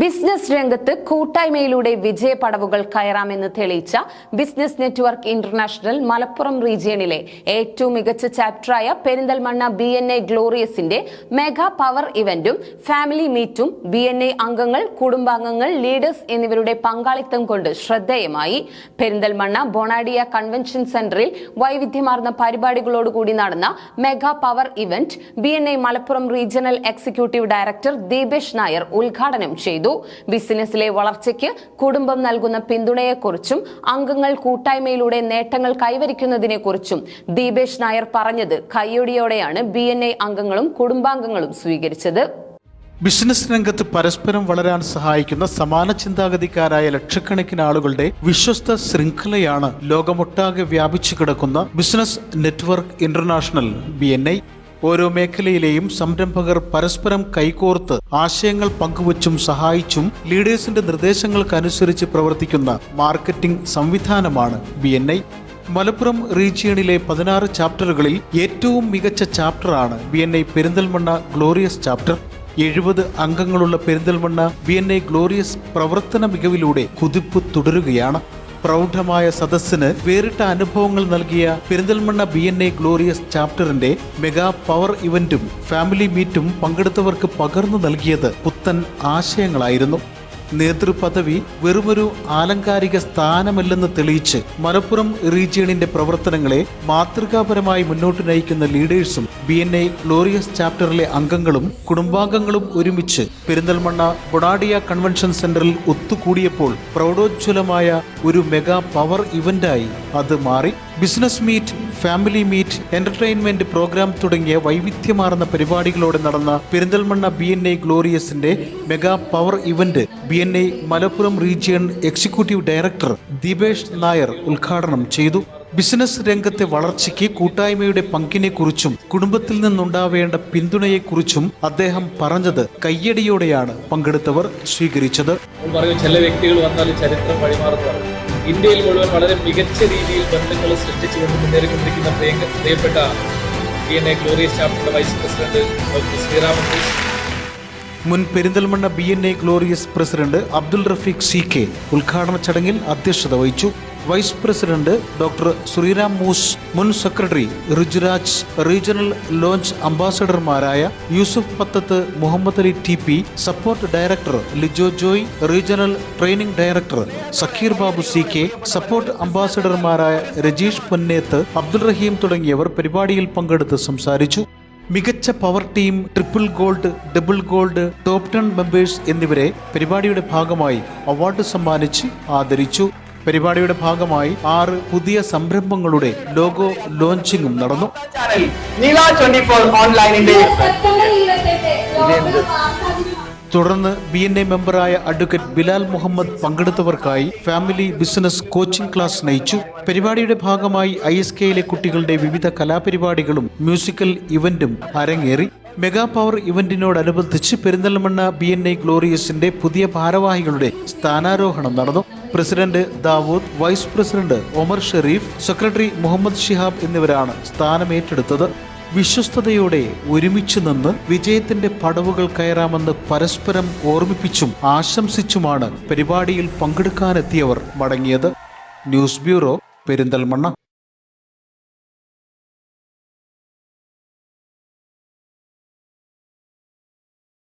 Business രംഗത്ത് കൂട്ടായ്മയിലൂടെ വിജയപടവുകൾ കയറാമെന്ന് തെളിയിച്ച ബിസിനസ് നെറ്റ്വർക്ക് ഇന്റർനാഷണൽ മലപ്പുറം റീജിയണിലെ ഏറ്റവും മികച്ച ചാപ്റ്ററായ പെരിന്തൽമണ്ണ ബി എൻ എ ഗ്ലോറിയസിന്റെ മെഗാ പവർ ഇവന്റും ഫാമിലി മീറ്റും ബി എൻ എ അംഗങ്ങൾ കുടുംബാംഗങ്ങൾ ലീഡേഴ്സ് എന്നിവരുടെ പങ്കാളിത്തം കൊണ്ട് ശ്രദ്ധേയമായി. പെരിന്തൽമണ്ണ ബൊണാഡിയ കൺവെൻഷൻ സെന്ററിൽ വൈവിധ്യമാർന്ന പരിപാടികളോടുകൂടി നടന്ന mega power event B N A Malappuram regional executive director Deepesh Nair ഉദ്ഘാടനം ചെയ്തു. ബിസിനസ്സിലെ വളർച്ചയ്ക്ക് കുടുംബം നൽകുന്ന പിന്തുണയെക്കുറിച്ചും അംഗങ്ങൾ കൂട്ടായ്മയിലൂടെ നേട്ടങ്ങൾ കൈവരിക്കുന്നതിനെക്കുറിച്ചും ദീപേഷ് നായർ പറഞ്ഞത് കയ്യൊടിയോടെയാണ് ബി അംഗങ്ങളും കുടുംബാംഗങ്ങളും സ്വീകരിച്ചത്. ബിസിനസ് രംഗത്ത് പരസ്പരം വളരാൻ സഹായിക്കുന്ന സമാന ചിന്താഗതിക്കാരായ ലക്ഷക്കണക്കിന് ആളുകളുടെ വിശ്വസ്ത ശൃംഖലയാണ് ലോകമൊട്ടാകെ വ്യാപിച്ചു കിടക്കുന്ന ബിസിനസ് നെറ്റ്വർക്ക് ഇന്റർനാഷണൽ ബി ഓരോ മേഖലയിലെയും സംരംഭകർ പരസ്പരം കൈകോർത്ത് ആശയങ്ങൾ പങ്കുവച്ചും സഹായിച്ചും ലീഡേഴ്സിന്റെ നിർദ്ദേശങ്ങൾക്കനുസരിച്ച് പ്രവർത്തിക്കുന്ന മാർക്കറ്റിംഗ് സംവിധാനമാണ് ബി മലപ്പുറം റീജിയണിലെ പതിനാറ് ചാപ്റ്ററുകളിൽ ഏറ്റവും മികച്ച ചാപ്റ്ററാണ് B N I Perinthalmanna glorious chapter. എഴുപത് അംഗങ്ങളുള്ള Perinthalmanna B N I glorious പ്രവർത്തന മികവിലൂടെ കുതിപ്പ് തുടരുകയാണ്. പ്രൗഢമായ സദസ്സിന് വേറിട്ട അനുഭവങ്ങൾ നൽകിയ Perinthalmanna B N A glorious ചാപ്റ്ററിന്റെ mega power ഇവന്റും ഫാമിലി മീറ്റും പങ്കെടുത്തവർക്ക് പകർന്നു നൽകിയത് പുത്തൻ ആശയങ്ങളായിരുന്നു. നേതൃപദവി വെറുമൊരു ആലങ്കാരിക സ്ഥാനമല്ലെന്ന് തെളിയിച്ച് മലപ്പുറം റീജിയണിന്റെ പ്രവർത്തനങ്ങളെ മാതൃകാപരമായി മുന്നോട്ട് നയിക്കുന്ന ലീഡേഴ്സും ബി എൻ ഐ ഗ്ലോറിയസ് ചാപ്റ്ററിലെ അംഗങ്ങളും കുടുംബാംഗങ്ങളും ഒരുമിച്ച് പെരിന്തൽമണ്ണ ബൊണാഡിയ കൺവെൻഷൻ സെന്ററിൽ ഒത്തുകൂടിയപ്പോൾ പ്രൗഢോജ്വലമായ ഒരു മെഗാ പവർ ഇവന്റായി അത് മാറി. Business meet family meet entertainment programme തുടങ്ങിയ വൈവിധ്യമാർന്ന പരിപാടികളോടെ നടന്ന Perinthalmanna B N I ഗ്ലോറിയസിന്റെ mega power event B N I Malappuram region executive director Deepesh Nair ഉദ്ഘാടനം ചെയ്തു. ബിസിനസ് രംഗത്തെ വളർച്ചയ്ക്ക് കൂട്ടായ്മയുടെ പങ്കിനെക്കുറിച്ചും കുടുംബത്തിൽ നിന്നുണ്ടാവേണ്ട പിന്തുണയെക്കുറിച്ചും അദ്ദേഹം പറഞ്ഞത് കയ്യടിയോടെയാണ് പങ്കെടുത്തവർ സ്വീകരിച്ചത്. പറയും ചില വ്യക്തികൾ വന്നാലും ചരിത്രം വഴിമാറുന്നതാണ്. ഇന്ത്യയിൽ മുഴുവൻ വളരെ മികച്ച രീതിയിൽ ബന്ധങ്ങൾ സൃഷ്ടിച്ചുകൊണ്ട് മുന്നേറിക്കൊണ്ടിരിക്കുന്ന പ്രിയ- പ്രിയപ്പെട്ട ഡി എൻ എ ഗ്ലോറിയസ് ചാപ്റ്ററിന്റെ വൈസ് പ്രസിഡന്റ് ഡോക്ടർ ശ്രീരാമൻ മുൻ Perinthalmanna B N A glorious president Abdul Rafeeq C K ഉദ്ഘാടന ചടങ്ങിൽ അധ്യക്ഷത വഹിച്ചു. Vice president doctor Sreeram Moos മുൻ secretary Rijuraj regional launch അംബാസഡർമാരായ Yusuf Pathath Muhammad Ali T P support director Lijo Joy regional training director Sakeer Babu C K support അംബാസഡർമാരായ Rajeesh Ponneth Abdul റഹീം തുടങ്ങിയവർ പരിപാടിയിൽ പങ്കെടുത്ത് സംസാരിച്ചു. മികച്ച power team triple gold double gold top ten members എന്നിവരെ പരിപാടിയുടെ ഭാഗമായി award സമ്മാനിച്ച് ആദരിച്ചു. പരിപാടിയുടെ ഭാഗമായി ആറ് പുതിയ സംരംഭങ്ങളുടെ ലോഗോ ലോഞ്ചിങ്ങും നടന്നു. തുടർന്ന് ബി എൻ എ മെമ്പറായ അഡ്വക്കേറ്റ് ബിലാൽ മുഹമ്മദ് പങ്കെടുത്തവർക്കായി ഫാമിലി ബിസിനസ് കോച്ചിംഗ് ക്ലാസ് നയിച്ചു. പരിപാടിയുടെ ഭാഗമായി ഐ എസ് കെയിലെ കുട്ടികളുടെ വിവിധ കലാപരിപാടികളും മ്യൂസിക്കൽ ഇവന്റും അരങ്ങേറി. മെഗാ പവർ ഇവന്റിനോടനുബന്ധിച്ച് പെരിന്തൽമണ്ണ ബി എൻ ഐ ഗ്ലോറിയസിന്റെ പുതിയ ഭാരവാഹികളുടെ സ്ഥാനാരോഹണം നടന്നു. President Dawood vice president Omar Sharif secretary Muhammad Shihab എന്നിവരാണ് സ്ഥാനമേറ്റെടുത്തത്. വിശ്വസ്തയോടെ ഒരുമിച്ച് നിന്ന് വിജയത്തിന്റെ പടവുകൾ കയറാമെന്ന് പരസ്പരം ഓർമ്മിപ്പിച്ചും ആശംസിച്ചുമാണ് പരിപാടിയിൽ പങ്കെടുക്കാനെത്തിയവർ മടങ്ങിയത്. News bureau Perinthalmanna.